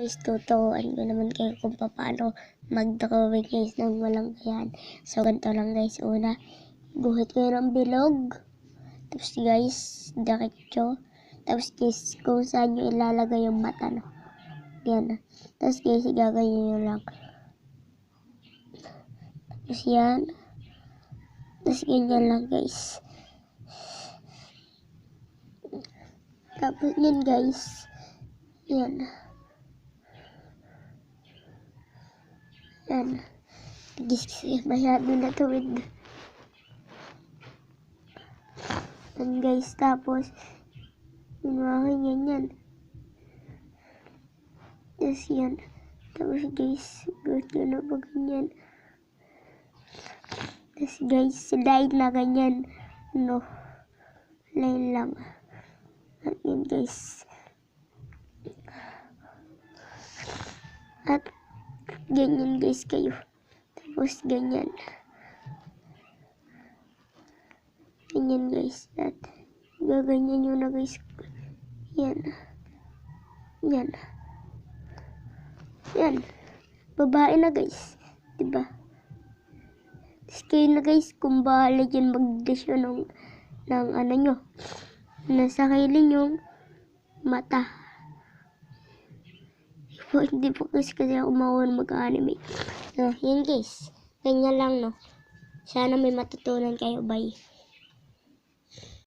Guys, tuturuan ko naman kayo kung paano mag-drawing guys ng walang yan. So, ganito lang guys. Una, guhit kayo ng bilog. Tapos guys, diretso. Tapos guys, kung saan nyo ilalagay yung mata, no? Yan. Tapos guys, gaganyan nyo lang. Tapos yan. Tapos ganyan lang guys. Tapos yan guys. Yan. Yan. Guys, masyado na tuwid. Yan guys, tapos Inuwakan yan yan. Tapos yan. Tapos guys, gusto na ba ganyan. Tapos guys, slide na ganyan. No. Line lang. At yan guys. At ganyan guys kayo. Tapos ganyan. Ganyan guys. At gaganyan nyo na guys. Yan. Yan. Yan. Babae na guys. Diba? Tapos kayo na guys, kung bahala dyan magdesyo ng, ng ano nyo. Nasa kaili yung mata. Po, hindi po kasi kasi ako mawala mag-anime. So, yun guys. Ganyan lang, no. Sana may matutunan kayo. Bye.